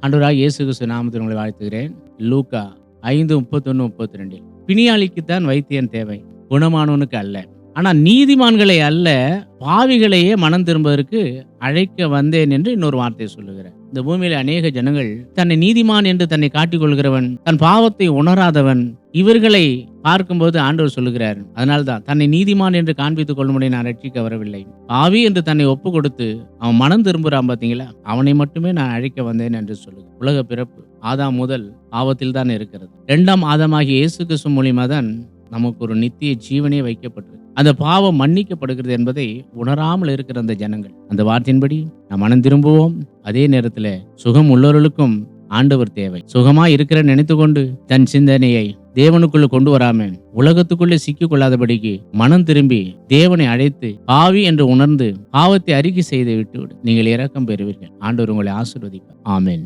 அன்றராக இயேசு கிறிஸ்து நாமத்தில் உங்களை வாழ்த்துகிறேன். லூக்கா ஐந்து முப்பத்தொன்று முப்பத்தி ரெண்டில் பிணியாளிக்குத்தான் வைத்தியன் தேவை குணமானவனுக்கு அல்ல. ஆனா நீதிமான்களை அல்ல பாவிகளையே மனம் திரும்புவதற்கு அழைக்க வந்தேன் என்று இன்னொரு வார்த்தையை சொல்லுகிறேன் இந்த பூமியில அநேக ஜனங்கள் தன்னை நீதிமான் என்று தன்னை காட்டிக் கொள்கிறவன் தன் பாவத்தை உணராதவன் இவர்களை பார்க்கும்போது ஆண்டவர் சொல்லுகிறார் அதனால்தான் தன்னை நீதிமான் என்று காண்பித்துக் கொள்ளும்படி நான் ரட்சிக்க வரவில்லை. பாவி என்று தன்னை ஒப்பு கொடுத்து அவன் மனம் திரும்புறான் பாத்தீங்களா அவனை மட்டுமே நான் அழைக்க வந்தேன் என்று சொல்லுகிறேன் உலக பிறப்பு ஆதாம் முதல் பாவத்தில் தான் இருக்கிறது. இரண்டாம் ஆதமாகிய இயேசு கிறிஸ்து மூலியமா தான் நமக்கு ஒரு நித்திய ஜீவனே வைக்கப்பட்டிருக்கு அந்த பாவம் மன்னிக்கப்படுகிறது என்பதை உணராமல் இருக்கிற அந்த ஜனங்கள். அந்த வார்த்தையின்படி நாம் மனம் திரும்புவோம். அதே நேரத்தில் சுகம் உள்ளவர்களுக்கும் ஆண்டவர் தேவை. சுகமா இருக்கிற நினைத்து கொண்டு தன் சிந்தனையை தேவனுக்குள்ள கொண்டு வராம உலகத்துக்குள்ளே சிக்கி கொள்ளாதபடிக்கு மனம் திரும்பி தேவனை அழைத்து பாவி என்று உணர்ந்து பாவத்தை அறிக்கை செய்து விட்டுவிடு. நீங்கள் இரக்கம் பெறுவீர்கள். ஆண்டவர் உங்களை ஆசிர்வதிப்பார். ஆமேன்.